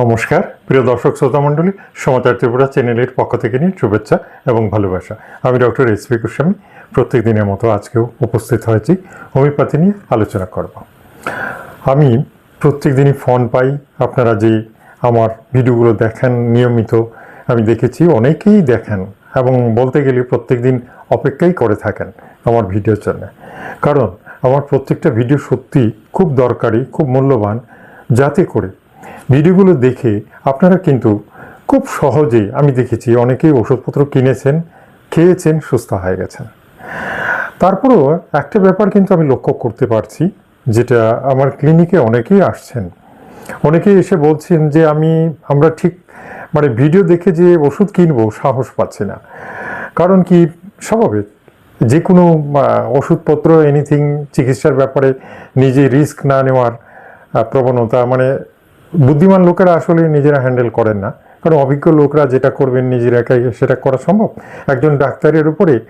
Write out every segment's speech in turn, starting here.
নমস্কার, প্রিয় দর্শক শ্রোতা মণ্ডলী, সমাচার ত্রিপুরা চ্যানেলের পক্ষ থেকে নিয়ে শুভেচ্ছা এবং ভালোবাসা। আমি ডক্টর এস পি গোস্বামী প্রত্যেক দিনের মতো আজকেও উপস্থিত হয়েছি। হোমিওপ্যাথি নিয়ে আলোচনা করব। আমি প্রত্যেক দিনই ফোন পাই, আপনারা যে আমার ভিডিওগুলো দেখেন নিয়মিত, আমি দেখেছি, অনেকেই দেখেন এবং বলতে গেলে প্রত্যেক দিন অপেক্ষাই করে থাকেন আমার ভিডিওর জন্য। কারণ, আমার প্রত্যেকটা ভিডিও সত্যি খুব দরকারি, খুব মূল্যবান, যাতে করে ভিডিওগুলো দেখে আপনারা কিন্তু খুব সহজেই আমি দেখেছি অনেকেই ওষুধপত্র কিনেছেন, খেয়েছেন, সুস্থ হয়ে গেছেন। তারপরেও একটা ব্যাপার কিন্তু আমি লক্ষ্য করতে পারছি, যেটা আমার ক্লিনিকে অনেকেই আসছেন। অনেকেই এসে বলছেন যে আমি, আমরা ঠিক মানে ভিডিও দেখে যে ওষুধ কিনবো সাহস পাচ্ছি না। কারণ কি, স্বাভাবিক, যে কোনো ওষুধপত্র এনিথিং চিকিৎসার ব্যাপারে নিজে রিস্ক না নেওয়ার প্রবণতা মানে বুদ্ধিমান লোকেরা আসলে নিজেরা হ্যান্ডেল করেন না। কারণ অভিজ্ঞ লোকরা যেটা করবেন নিজের একাই সেটা করা সম্ভব। একজন ডাক্তারের উপরে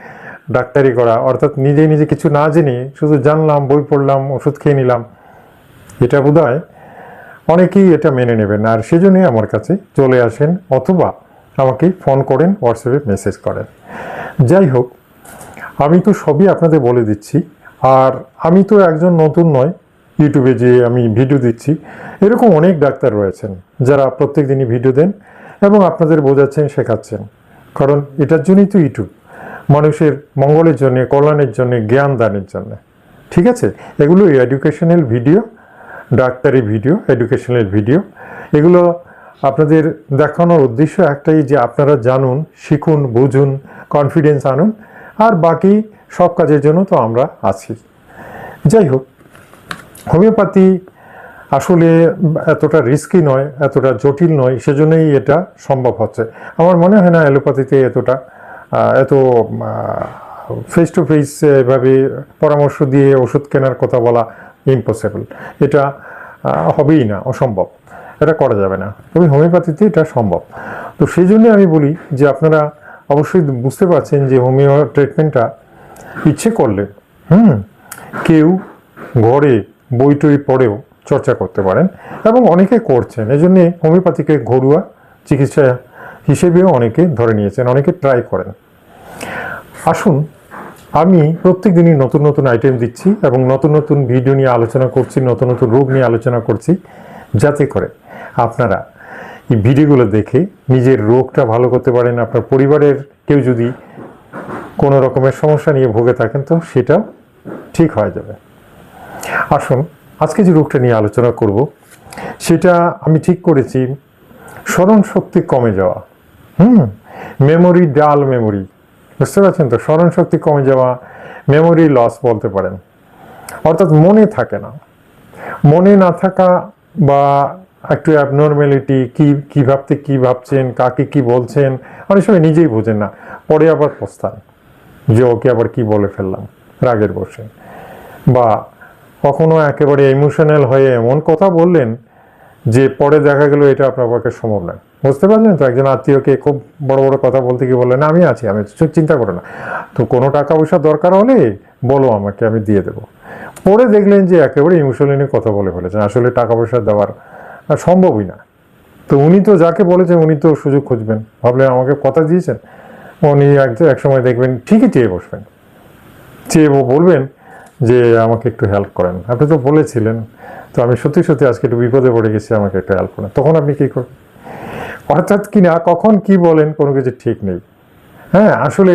ডাক্তারি করা, অর্থাৎ নিজে নিজে কিছু না জেনে শুধু জানলাম, বই পড়লাম, ওষুধ খেয়ে নিলাম, এটা বোধ অনেকেই এটা মেনে নেবেন। আর সেজন্যই আমার কাছে চলে আসেন অথবা আমাকে ফোন করেন, হোয়াটসঅ্যাপে মেসেজ করেন। যাই হোক, আমি তো সবই আপনাদের বলে দিচ্ছি। আর আমি তো একজন নতুন নয় ইউটিউবে যে আমি ভিডিও দিচ্ছি, এরকম অনেক ডাক্তার রয়েছেন যারা প্রত্যেক দিনই ভিডিও দেন এবং আপনাদের বোঝাচ্ছেন, শেখাচ্ছেন। কারণ এটার জন্যই তো ইউটিউব মানুষের মঙ্গলের জন্য, কল্যাণের জন্য, জ্ঞান দানের জন্য। ঠিক আছে? এগুলো এডুকেশনাল ভিডিও ডাক্তারি ভিডিও এডুকেশনাল ভিডিও এগুলো আপনাদের দেখানোর উদ্দেশ্য একটাই যে আপনারা জানুন, শিখুন, বুঝুন কনফিডেন্স আনুন, আর বাকি সব কাজের জন্য তো আমরা আছি। যাই হোক হোমিওপ্যাথি আসলে এতটা রিস্কি নয়, এতটা জটিল নয়, সেজন্যই এটা সম্ভব হচ্ছে। আমার মনে হয় না অ্যালোপ্যাথিতে এতটা এত ফেস টু ফেস এভাবে পরামর্শ দিয়ে ওষুধ কেনার কথা বলা ইম্পসিবল এটা হবেই না, অসম্ভব। এটা করা যাবে না। তবে হোমিওপ্যাথিতে এটা সম্ভব। তো সেই জন্যে আমি বলি যে আপনারা অবশ্যই বুঝতে পারছেন যে হোমিও ট্রিটমেন্টটা ইচ্ছে করলে, হুম, কেউ ঘরে বই টই পড়েও চর্চা করতে পারেন এবং অনেকে করছেন। এই জন্যে হোমিওপ্যাথিকে ঘরোয়া চিকিৎসা হিসেবেও অনেকে ধরে নিয়েছেন, অনেকে ট্রাই করেন। আসুন, আমি প্রত্যেক দিনই নতুন নতুন আইটেম দিচ্ছি এবং নতুন নতুন ভিডিও নিয়ে আলোচনা করছি, নতুন নতুন রোগ নিয়ে আলোচনা করছি, যাতে করে আপনারা এই ভিডিওগুলো দেখে নিজের রোগটা ভালো করতে পারেন, আপনার পরিবারের কেউ যদি কোনো রকমের সমস্যা নিয়ে ভুগে থাকেন, তো সেটাও ঠিক হয়ে যাবে। আসুন, আজকে যে রোগটা নিয়ে আলোচনা করব, সেটা আমি ঠিক করেছি, স্মরণ শক্তি কমে যাওয়া। হুম মেমোরি ডাল মেমোরি বুঝতে পারছেন তো? স্মরণ শক্তি কমে যাওয়া মেমোরি লস বলতে পারেন। অর্থাৎ মনে থাকে না। মনে না থাকা বা একটু অ্যাবনর্মালিটি কি কি ভাবতে কি ভাবছেন, কাকে কি বলছেন, অনেক সময় নিজেই বোঝেন না। পরে আবার পস্তান যে ওকে আবার কি বলে ফেললাম, রাগের বসে। বা কখনো একেবারে ইমোশনাল হয়ে এমন কথা বললেন যে পরে দেখা গেল এটা আপনার পক্ষে সম্ভব নয়। বুঝতে পারলেন তো? একজন আত্মীয়কে খুব বড় বড় কথা বলতে গিয়ে বললেন, আমি আছি, আমি চিন্তা করো না। তো কোনো টাকা পয়সা দরকার হলে বলো আমাকে, আমি দিয়ে দেবো। পরে দেখলেন যে একেবারে ইমোশনালি কথা বলে ফেলেছেন। আসলে টাকা পয়সা দেওয়ার সম্ভবই না। তো উনি তো যাকে বলেছেন, উনি তো সুযোগ খুঁজবেন। ভাবলেন, আমাকে কথা দিয়েছেন? উনি এক সময় দেখবেন, ঠিকই চেয়ে বসবেন। চেয়ে বলবেন যে আমাকে একটু হেল্প করেন। আপনি তো বলেছিলেন, তো আমি সত্যি সত্যি আজকে একটু বিপদে পড়ে গেছি, আমাকে একটু হেল্প করেন। তখন আপনি কী করবেন অর্থাৎ কি না, কখন কি বলেন, কোনো কিছু ঠিক নেই। হ্যাঁ আসলে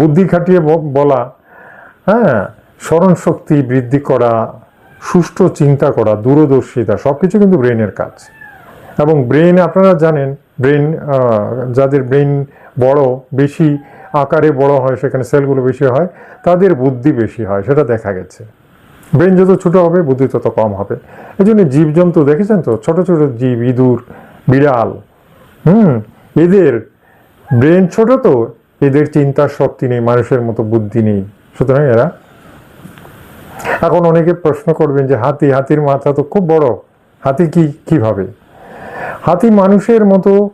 বুদ্ধি খাটিয়ে বলা হ্যাঁ স্মরণ শক্তি বৃদ্ধি করা, সুষ্ঠু চিন্তা করা, দূরদর্শিতা সব কিছু কিন্তু ব্রেনের কাজ। এবং ব্রেন আপনারা জানেন ব্রেন যাদের ব্রেন বড়, বেশি আকারে বড় হয়, সেখানে সেলগুলো বেশি হয়, তাদের বুদ্ধি বেশি হয়, সেটা দেখা গেছে। ব্রেন যত ছোট হবে, বুদ্ধি তত কম হবে। এই জন্য জীবজন্তু, দেখেছেন তো? ছোট ছোট জীব, ইঁদুর, বিড়াল, হুম? এদের ব্রেন ছোট তো, এদের চিন্তার শক্তি নেই, মানুষের মতো বুদ্ধি নেই। সুতরাং এরা এখন অনেকে প্রশ্ন করবেন যে, হাতি, হাতির মাথা তো খুব বড়, হাতি কি, কীভাবে? হাতি মানুষের মতো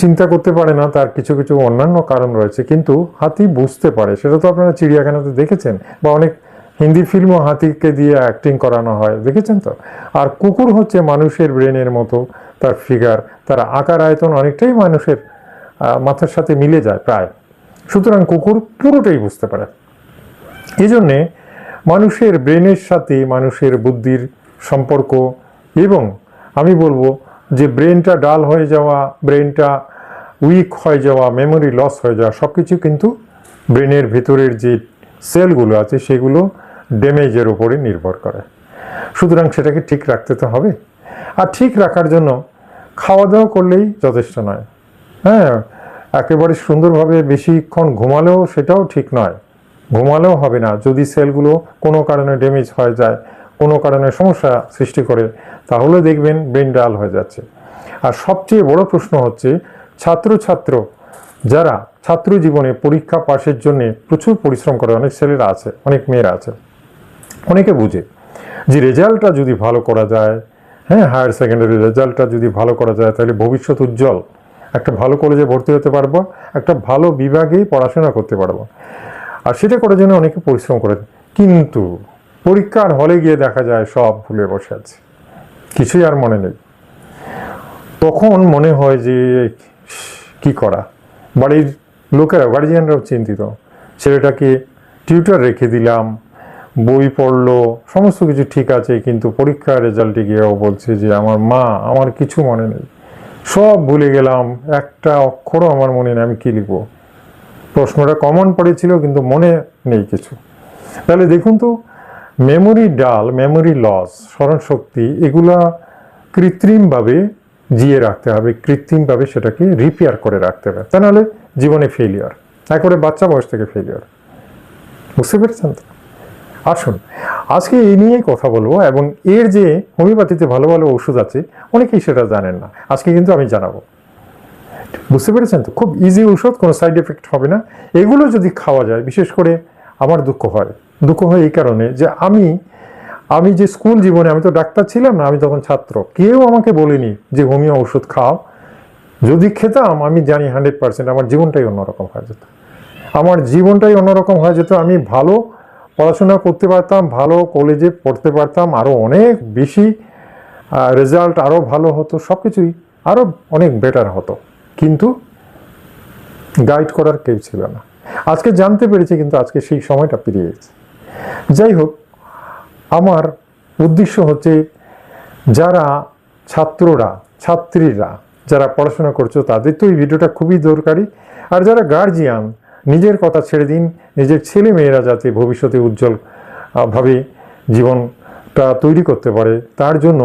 চিন্তা করতে পারে না, তার কিছু কিছু অন্যান্য কারণ রয়েছে, কিন্তু হাতি বুঝতে পারে। সেটা তো আপনারা চিড়িয়াখানাতে দেখেছেন, বা অনেক হিন্দি ফিল্মও হাতিকে দিয়ে অ্যাক্টিং করানো হয়, দেখেছেন তো? আর কুকুর হচ্ছে মানুষের ব্রেনের মতো, তার ফিগার তার আকার আয়তন অনেকটাই মানুষের মাথার সাথে মিলে যায় প্রায়। সুতরাং কুকুর পুরোটাই বুঝতে পারে। এই জন্যে মানুষের ব্রেনের সাথে মানুষের বুদ্ধির সম্পর্ক, এবং আমি বলব যে ব্রেনটা ডাল হয়ে যাওয়া ব্রেনটা উইক হয়ে যাওয়া মেমোরি লস হয়ে যাওয়া সব কিছু কিন্তু ব্রেনের ভেতরের যে সেলগুলো আছে, সেগুলো ড্যামেজের উপরে নির্ভর করে। সুতরাং সেটাকে ঠিক রাখতে তো হবে। আর ঠিক রাখার জন্য খাওয়া দাওয়া করলেই যথেষ্ট নয়। হ্যাঁ একেবারে সুন্দরভাবে বেশিক্ষণ ঘুমালেও সেটাও ঠিক নয়। ঘুমালেও হবে না। যদি সেলগুলো কোনো কারণে ড্যামেজ হয়ে যায় কোনো কারণে সমস্যা সৃষ্টি করে, তাহলে দেখবেন ব্রেন ডাল হয়ে যাচ্ছে। আর সবচেয়ে বড় প্রশ্ন হচ্ছে, ছাত্রছাত্র যারা ছাত্র জীবনে পরীক্ষা পাশের জন্য প্রচুর পরিশ্রম করে, অনেক ছেলেরা আছে, অনেক মেয়েরা আছে, অনেকে বুঝে যে রেজাল্টটা যদি ভালো করা যায় হ্যাঁ হায়ার সেকেন্ডারি রেজাল্টটা যদি ভালো করা যায়, তাহলে ভবিষ্যৎ উজ্জ্বল। একটা ভালো কলেজে ভর্তি হতে পারব, একটা ভালো বিভাগেই পড়াশোনা করতে পারব। আর সেটা করার জন্য অনেকে পরিশ্রম করে কিন্তু পরীক্ষার হলে গিয়ে দেখা যায় সব ভুলে বসে আছে। কিছুই আর মনে নেই। তখন মনে হয় যে কি করা? বাড়ির লোকেরা গার্জিয়ানরাও চিন্তিত। ছেলেটাকে টিউটার রেখে দিলাম, বই পড়ল, সমস্ত কিছু ঠিক আছে, কিন্তু পরীক্ষার রেজাল্টে গিয়েও বলছে যে, আমার মা, আমার কিছু মনে নেই। সব ভুলে গেলাম, একটা অক্ষরও আমার মনে নেই, আমি কী লিখব? প্রশ্নটা কমন পড়েছিল, কিন্তু মনে নেই কিছু। তাহলে দেখুন তো মেমোরি ডাল, মেমোরি লস, স্মরণশক্তি, এগুলা কৃত্রিমভাবে জিয়ে রাখতে হবে, কৃত্রিমভাবে সেটাকে রিপেয়ার করে রাখতে হবে, তা নাহলে জীবনে ফেলিয়ার একবারে বাচ্চা বয়স থেকে ফেলিয়ার বুঝতে পেরেছেন তো? আসুন, আজকে এই নিয়েই কথা বলব এবং এর যে হোমিওপ্যাথিতে ভালো ভালো ওষুধ আছে, অনেকেই সেটা জানেন না, আজকে কিন্তু আমি জানাব। বুঝতে পেরেছেন তো? খুব ইজি ওষুধ কোনো সাইড এফেক্ট হবে না, এগুলো যদি খাওয়া যায়, বিশেষ করে আমার দুঃখ হয় দুঃখ হয় এই কারণে যে আমি আমি যে স্কুল জীবনে আমি তো ডাক্তার ছিলাম না, আমি তখন ছাত্র। কেউ আমাকে বলেনি যে, হোমিও ওষুধ খাও। যদি খেতাম, আমি জানি হান্ড্রেড পার্সেন্ট আমার জীবনটাই অন্যরকম হয়ে যেত। আমার জীবনটাই অন্যরকম হয়ে যেত, আমি ভালো পড়াশোনা করতে পারতাম, ভালো কলেজে পড়তে পারতাম আরও অনেক বেশি রেজাল্ট আরও ভালো হতো সব কিছুই আরও অনেক বেটার হতো। কিন্তু গাইড করার কেউ ছিল না। আজকে জানতে পেরেছি, কিন্তু আজকে সেই সময়টা পেরিয়ে গেছে। যাই হোক আমার উদ্দেশ্য হচ্ছে যারা ছাত্ররা, ছাত্রীরা যারা পড়াশোনা করছ, তাদের তো এই ভিডিওটা খুবই দরকারি। আর যারা গার্জিয়ান নিজের কথা ছেড়ে দিন, নিজের ছেলে মেয়েরা যাতে ভবিষ্যতে উজ্জ্বল ভাবে জীবনটা তৈরি করতে পারে, তার জন্য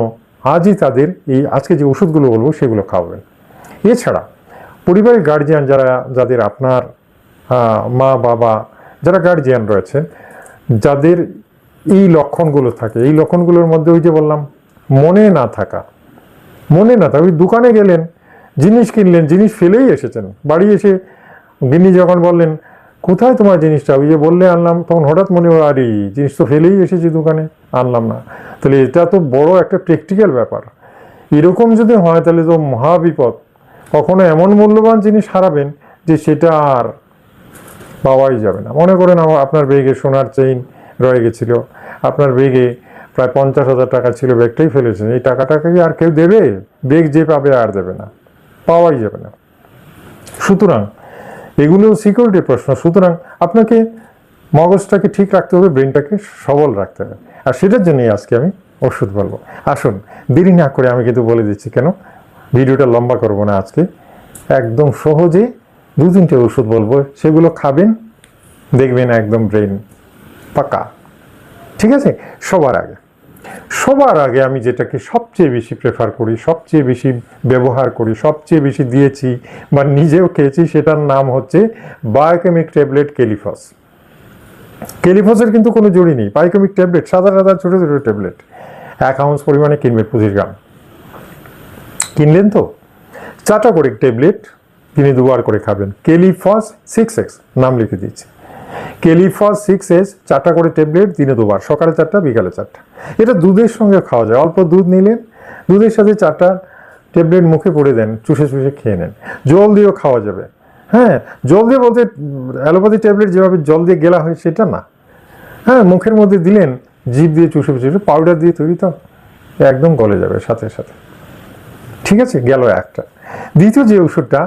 আজই তাদের এই আজকে যে ওষুধগুলো বলব, সেগুলো খাওয়াবেন। এছাড়া পরিবারের গার্জিয়ান যারা, যাদের আপনার মা, বাবা, যারা গার্জিয়ান রয়েছে যাদের এই লক্ষণগুলো থাকে, এই লক্ষণগুলোর মধ্যে ওই যে বললাম, মনে না থাকা, মনে না থাকা, ওই দোকানে গেলেন, জিনিস কিনলেন, জিনিস ফেলেই এসেছেন। বাড়ি এসে গিন্নি যখন বললেন, কোথায় তোমার জিনিসটা? ওই যে বললে, আনলাম। তখন হঠাৎ মনে হয় আরে, জিনিস তো ফেলেই এসেছি দোকানে, আনলাম না। তাহলে এটা তো বড় একটা প্র্যাকটিক্যাল ব্যাপার। এরকম যদি হয়, তাহলে তো মহা বিপদ। কখনো এমন মূল্যবান জিনিস হারাবেন যে সেটা আর পাওয়াই যাবে না। মনে করেন আপনার বেগে সোনার চেইন রয়ে গেছিল। আপনার বেগে প্রায় পঞ্চাশ হাজার টাকা ছিল, ব্যাগটাই ফেলেছেন। এই টাকাটাকে আর কেউ দেবে? বেগ যে পাবে আর দেবে না। পাওয়াই যাবে না। সুতরাং এগুলো সিকিউরিটির প্রশ্ন। সুতরাং, আপনাকে মগজটাকে ঠিক রাখতে হবে ব্রেনটাকে সবল রাখতে হবে। আর সেটার জন্যই আজকে আমি ওষুধ বলব। আসুন, দেরি না করে আমি কিন্তু বলে দিচ্ছি কেন, ভিডিওটা লম্বা করব না আজকে। একদম সহজে দু তিনটে ওষুধ বলব, সেগুলো খাবেন, দেখবেন একদম ব্রেন পাকা। ঠিক আছে? সবার আগে। সবার আগে আমি যেটাকে সবচেয়ে বেশি প্রেফার করি, সবচেয়ে বেশি ব্যবহার করি, সবচেয়ে বেশি দিয়েছি বা নিজেও খেয়েছি, সেটার নাম হচ্ছে বায়োকেমিক ট্যাবলেট কেলিফস কেলিফসের কিন্তু কোনো জড়ি নেই। বায়োকেমিক ট্যাবলেট সাদা সাদা, ছোটো ছোটো ট্যাবলেট এক আউন্স পরিমাণে কিনবেন পঁচিশ গ্রাম। কিনলেন তো? চারটা করে ট্যাবলেট দিনে দুবার করে খাবেন। কেলিফস সিক্স এক্স নাম লিখে দিচ্ছি কেলিফস সিক্স এস চারটা করে ট্যাবলেট দিনে দুবার, সকালে চারটা, বিকালে চারটা। এটা দুধের সঙ্গে খাওয়া যায়। অল্প দুধ নিলেন, দুধের সাথে চারটা ট্যাবলেট মুখে পড়ে দেন, চুষে চুষে খেয়ে নেন। জল দিয়েও খাওয়া যাবে। হ্যাঁ জল দিয়ে বলতে অ্যালোপ্যাথি ট্যাবলেট যেভাবে জল দিয়ে গেলা হয় সেটা না। হ্যাঁ মুখের মধ্যে দিলেন, জিভ দিয়ে চুষে চুষে পাউডার দিয়ে তৈরি তো, একদম গলে যাবে সাথে সাথে। ঠিক আছে, গেল একটা। দ্বিতীয় যে ওষুধটা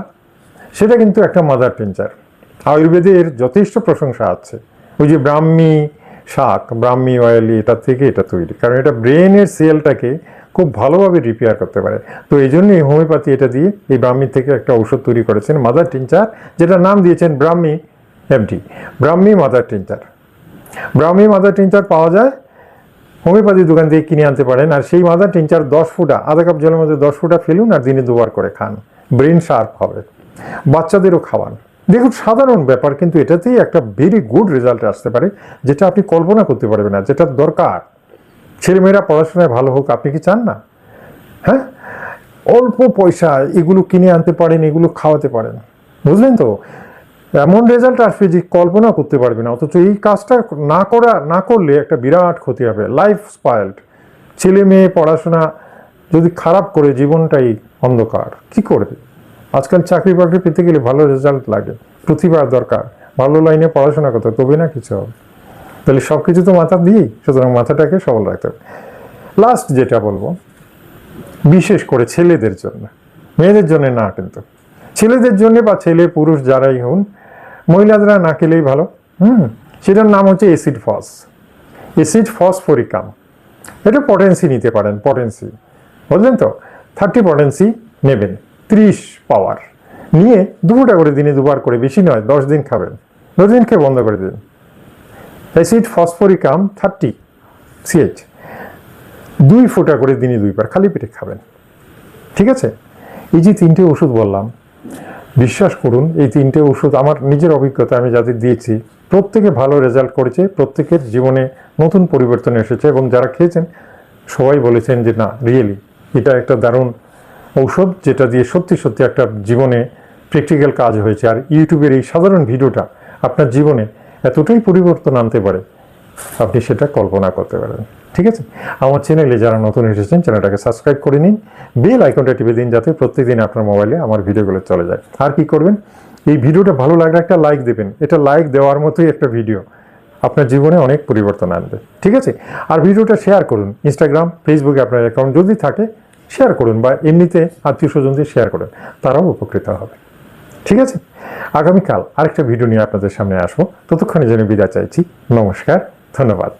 সেটা কিন্তু একটা মাদার টিনচার আয়ুর্বেদের যথেষ্ট প্রশংসা আছে। ওই যে ব্রাহ্মী শাক, ব্রাহ্মী অয়েলি এটা থেকে এটা তৈরি। কারণ এটা ব্রেনের সেলটাকে খুব ভালোভাবে রিপেয়ার করতে পারে। তো এই জন্যই হোমিওপ্যাথি এটা দিয়ে এই ব্রাহ্মী থেকে একটা ঔষধ তৈরি করেছেন মাদার টিনচার যেটা নাম দিয়েছেন Brahmi FD Brahmi mother tincture Brahmi mother tincture পাওয়া যায় হোমিওপ্যাথি দোকান থেকে কিনে আনতে পারেন। আর সেই মাদার টিনচার দশ ফুটা, আধা কাপ জলের মধ্যে দশ ফুটা ফেলুন আর দিনে দুবার করে খান। ব্রেন শার্প হবে। বাচ্চাদেরও খাওয়ান। দেখুন, সাধারণ ব্যাপার, কিন্তু এটাতেই একটা ভেরি গুড রেজাল্ট আসতে পারে, যেটা আপনি কল্পনা করতে পারবেন না, যেটা দরকার। ছেলেমেয়েরা পড়াশোনায় ভালো হোক, আপনি কি চান না? হ্যাঁ? অল্প পয়সা, এগুলো কিনে আনতে পারেন, এগুলো খাওয়াতে পারেন। বুঝলেন তো? এমন রেজাল্ট আসবে যে কল্পনা করতে পারবে না, অথচ এই কাজটা না করা, না করলে একটা বিরাট ক্ষতি হবে। লাইফ স্পাইল্ড ছেলে মেয়ে পড়াশোনা যদি খারাপ করে, জীবনটাই অন্ধকার। কি করবে? আজকাল চাকরি বাকরি পেতে গেলে ভালো রেজাল্ট লাগে। প্রতিভা দরকার। ভালো লাইনে পড়াশোনা করতে তবে না কিছু হবে। তাহলে সব কিছু তো মাথা দিই সুতরাং মাথাটাকে সবল রাখতে হবে। লাস্ট যেটা বলব, বিশেষ করে ছেলেদের জন্য। মেয়েদের জন্য না কিন্তু। ছেলেদের জন্য বা ছেলে পুরুষ যারাই হন মহিলাদের না খেলেই ভালো। হুম, সেটার নাম হচ্ছে acid phos acid phos phosphoricum এটা পটেন্সি নিতে পারেন পটেন্সি বুঝলেন তো? থার্টি পটেন্সি নেবেন। ত্রিশ পাওয়ার। নিয়ে দুপুরটা করে দিনে দুবার করে, বেশি নয়, দশ দিন খাবেন। দশ দিন খেয়ে বন্ধ করে দিন। অ্যাসিড ফসফরিকাম থার্টি সিএইচ দুই ফোঁটা করে দিনে দুইবার খালি পেটে খাবেন। ঠিক আছে? এই যে তিনটে ওষুধ বললাম, বিশ্বাস করুন, এই তিনটে ওষুধ আমার নিজের অভিজ্ঞতা, আমি যাদের দিয়েছি, প্রত্যেকে ভালো রেজাল্ট করেছে, প্রত্যেকের জীবনে নতুন পরিবর্তন এসেছে এবং যারা খেয়েছেন, সবাই বলেছেন যে না, রিয়েলি, এটা একটা দারুণ ঔষধ, যেটা দিয়ে সত্যি সত্যি একটা জীবনে প্র্যাকটিক্যাল কাজ হয়েছে। আর ইউটিউবের এই সাধারণ ভিডিওটা আপনার জীবনে এতটাই পরিবর্তন আনতে পারে, আপনি সেটা কল্পনা করতে পারেন। ঠিক আছে? আমার চ্যানেলে যারা নতুন এসেছেন চ্যানেলটাকে সাবস্ক্রাইব করে নিন। বেল আইকনটা টিপে দিন যাতে প্রত্যেকদিন আপনার মোবাইলে আমার ভিডিওগুলো চলে যায়। আর কি করবেন? এই ভিডিওটা ভালো লাগলে একটা লাইক দেবেন। এটা লাইক দেওয়ার মতোই একটা ভিডিও আপনার জীবনে অনেক পরিবর্তন আনবে। ঠিক আছে? আর ভিডিওটা শেয়ার করুন। ইনস্টাগ্রাম ফেসবুকে আপনার অ্যাকাউন্ট যদি থাকে শেয়ার করুন বা এমনিতে আত্মীয় স্বজনদের শেয়ার করুন, তারাও উপকৃত হবে। ঠিক আছে? আগামীকাল আরেকটা ভিডিও নিয়ে আপনাদের সামনে আসব। ততক্ষণে জন্য বিদায় চাইছি। নমস্কার, ধন্যবাদ।